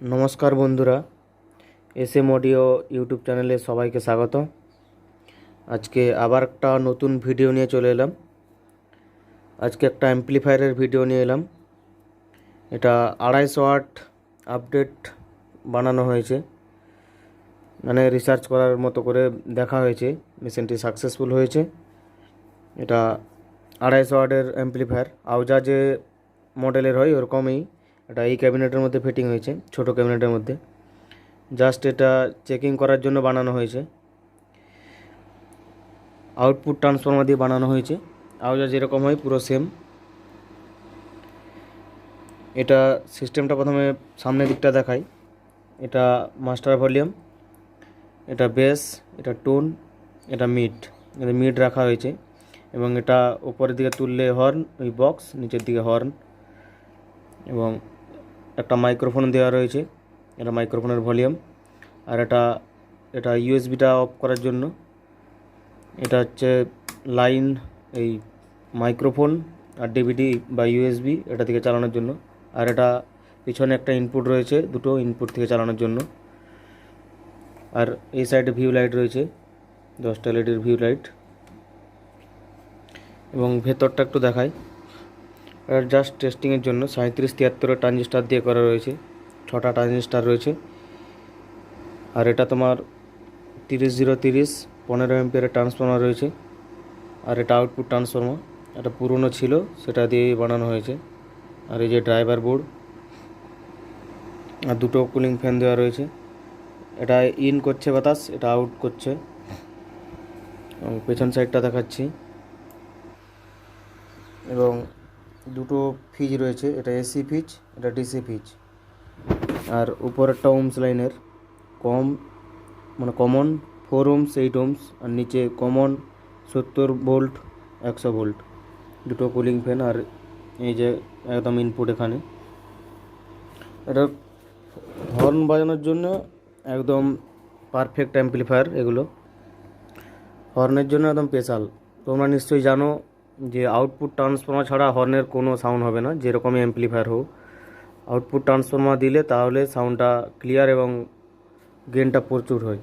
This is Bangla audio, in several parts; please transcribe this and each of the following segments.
নমস্কার বন্ধুরা এস এম অডিও ইউটিউব চ্যানেলে সবাইকে স্বাগত আজকে আবার একটা নতুন ভিডিও নিয়ে চলে এলাম। আজকে একটা অ্যাম্পলিফায়ারের ভিডিও নিয়ে এলাম। এটা আড়াইশো ওয়াট আপডেট বানানো হয়েছে। মানে রিসার্চ করার মতো করে দেখা হয়েছে। মেশিনটি সাকসেসফুল হয়েছে। এটা আড়াইশো ওয়াটের অ্যাম্পলিফায়ার। আউজা যে মডেলের হয়, ওরকমই। এটা এই ক্যাবিনেটের মধ্যে ফিটিং হয়েছে, ছোট ক্যাবিনেটের মধ্যে। জাস্ট এটা চেকিং করার জন্য বানানো হয়েছে। আউটপুট ট্রান্সফর্মার দিয়ে বানানো হয়েছে। আউজা যেরকম হয় পুরো সেম। এটা সিস্টেমটা প্রথমে সামনের দিকটা দেখাই। এটা মাস্টার ভলিউম, এটা বেস, এটা টোন, এটা মিড। এটা মিড রাখা হয়েছে এবং এটা উপরের দিকে তুললে হর্ন, ওই বক্স, নিচের দিকে হর্ন এবং একটা মাইক্রোফোন দেওয়া রয়েছে। এটা মাইক্রোফোনের ভলিউম আর এটা এটা ইউএসবিটা অফ করার জন্য। এটা হচ্ছে লাইন এই মাইক্রোফোন আর ডিভিডি বা ইউএসবি এটা থেকে চালানোর জন্য। আর এটা পিছনে একটা ইনপুট রয়েছে, দুটো ইনপুট থেকে চালানোর জন্য। আর এই সাইডে ভিউ লাইট রয়েছে, দশটা এলইডির ভিউ লাইট এবং ভেতরটা একটু দেখায় জাস্ট টেস্টিংয়ের জন্য সাঁত্রিশ তিয়াত্তরের ট্রানজিস্টার দিয়ে করা রয়েছে। ছটা ট্রানজিস্টার রয়েছে। আর এটা তোমার তিরিশ জিরো তিরিশ, পনেরো এমপিয়ারের ট্রান্সফর্মার রয়েছে। আর এটা আউটপুট ট্রান্সফর্মার এটা পুরনো ছিল, সেটা দিয়েই বানানো হয়েছে। আর এই যে ড্রাইভার বোর্ড আর দুটো কুলিং ফ্যান দেওয়া রয়েছে। এটা ইন করছে বাতাস, এটা আউট করছে। পেছন সাইডটা দেখাচ্ছি। এবং দুটো ফিজ রয়েছে, এটা এসি ফিজ এটা ডিসি ফিজ আর উপরেরটা ওমস লাইনের কম মানে common four ohms eight ohms আর নিচে কমন সত্তর ভোল্ট একশো ভোল্ট দুটো কুলিং ফ্যান আর এই যে একদম ইনপুট এখানে। এটা হর্ন বাজানোর জন্য একদম পারফেক্ট অ্যাম্পলিফায়ার এগুলো। হর্নের জন্য একদম স্পেশাল তোমরা নিশ্চয়ই জানো যে আউটপুট ট্রান্সফর্মার ছাড়া হর্নের কোনো সাউন্ড হবে না, যেরকমই অ্যাম্পলিফায়ার হোক। আউটপুট ট্রান্সফর্মার দিলে তাহলে সাউন্ডটা ক্লিয়ার এবং গেনটা প্রচুর হয়।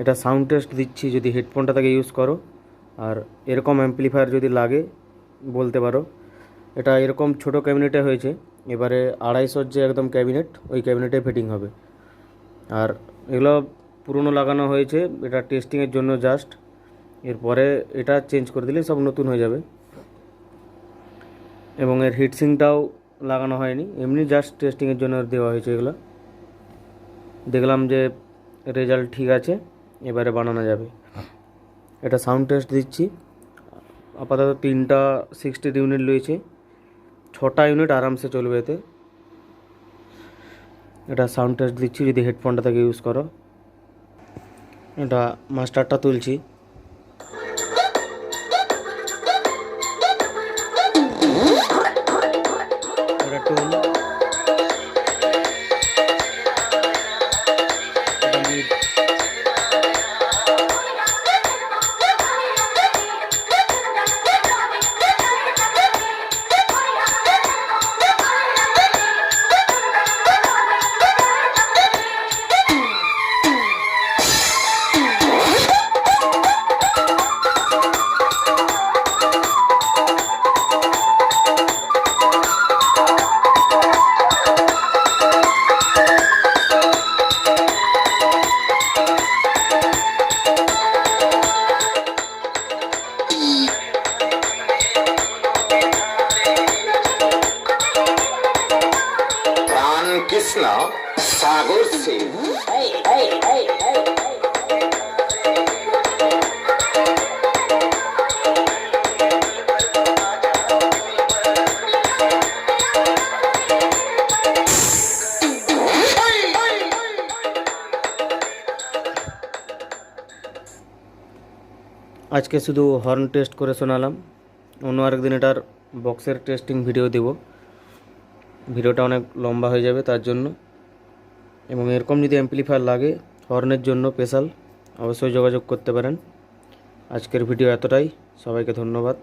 এটা সাউন্ড টেস্ট দিচ্ছি, যদি হেডফোনটা থেকে ইউজ করো। আর এরকম অ্যাম্পলিফায়ার যদি লাগে, বলতে পারো। এটা এরকম ছোট ক্যাবিনেটে হয়েছে, এবারে আড়াইশোর যে একদম ক্যাবিনেট ওই ক্যাবিনেটে ফিটিং হবে। আর এগুলো পুরনো লাগানো হয়েছে, এটা টেস্টিংয়ের জন্য জাস্ট এরপরে এটা চেঞ্জ করে দিলে সব নতুন হয়ে যাবে। এবং এর হিটসিংটাও লাগানো হয়নি। এমনি জাস্ট টেস্টিংয়ের জন্য দেওয়া হয়েছে এগুলো। দেখলাম যে রেজাল্ট ঠিক আছে, এবারে বানানো যাবে। এটা সাউন্ড টেস্ট দিচ্ছি। আপাতত তিনটা সিক্সটি ইউনিট রয়েছে। ছটা ইউনিট আরামসে চলবে এতে। এটা সাউন্ড টেস্ট দিচ্ছি, যদি হেডফোনটা থেকে ইউজ করো। এটা মাস্টারটা তুলছি। কৃষ্ণ সাগর সিং। আজকে শুধু হর্ন টেস্ট করে শোনালাম। অন্য আরেকদিন এটার বক্সের টেস্টিং ভিডিও দেব। ভিডিওটা অনেক লম্বা হয়ে যাবে তার জন্য। এবং এরকম যদি অ্যাম্পলিফায়ার লাগে হর্নের জন্য স্পেশাল অবশ্যই যোগাযোগ করতে পারেন। আজকের ভিডিও এতটাই। সবাইকে ধন্যবাদ।